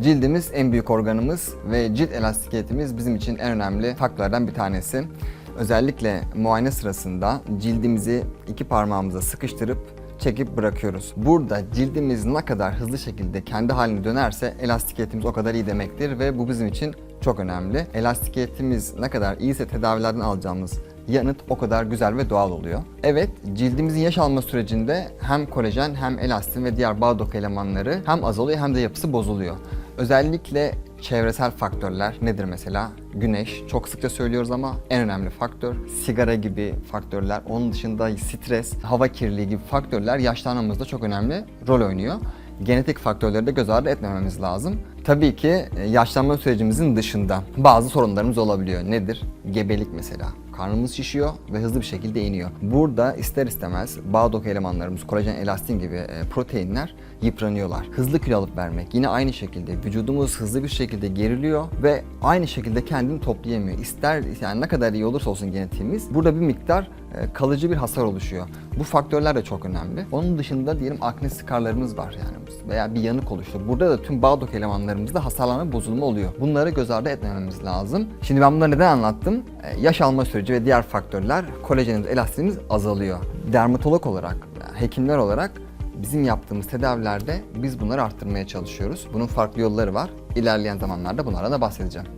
Cildimiz en büyük organımız ve cilt elastikiyetimiz bizim için en önemli faktörlerden bir tanesi. Özellikle muayene sırasında cildimizi iki parmağımıza sıkıştırıp çekip bırakıyoruz. Burada cildimiz ne kadar hızlı şekilde kendi haline dönerse elastikiyetimiz o kadar iyi demektir ve bu bizim için çok önemli. Elastikiyetimiz ne kadar iyiyse tedavilerden alacağımız yanıt o kadar güzel ve doğal oluyor. Evet, cildimizin yaş alma sürecinde hem kolajen hem elastin ve diğer bağ doku elemanları hem azalıyor hem de yapısı bozuluyor. Özellikle çevresel faktörler nedir mesela? Güneş, çok sıkça söylüyoruz ama en önemli faktör. Sigara gibi faktörler, onun dışında stres, hava kirliliği gibi faktörler yaşlanmamızda çok önemli rol oynuyor. Genetik faktörleri de göz ardı etmememiz lazım. Tabii ki e, yaşlanma sürecimizin dışında bazı sorunlarımız olabiliyor. Nedir? Gebelik mesela. Karnımız şişiyor ve hızlı bir şekilde iniyor. Burada ister istemez bağ doku elemanlarımız, kolajen, elastin gibi e, proteinler yıpranıyorlar. Hızlı kilo alıp vermek yine aynı şekilde vücudumuz hızlı bir şekilde geriliyor ve aynı şekilde kendini toplayamıyor. İster yani ne kadar iyi olursa olsun genetiğimiz burada bir miktar e, kalıcı bir hasar oluşuyor. Bu faktörler de çok önemli. Onun dışında diyelim akne skarlarımız var yani veya bir yanık oluştu. Burada da tüm bağ doku elemanlarımızda hasarlanma bozulma oluyor. Bunları göz ardı etmememiz lazım. Şimdi ben bunları neden anlattım? E, yaş alma süreci ve diğer faktörler kolajenimiz, elastinimiz azalıyor. Dermatolog olarak, hekimler olarak bizim yaptığımız tedavilerde biz bunları arttırmaya çalışıyoruz. Bunun farklı yolları var. İlerleyen zamanlarda bunlardan da bahsedeceğim.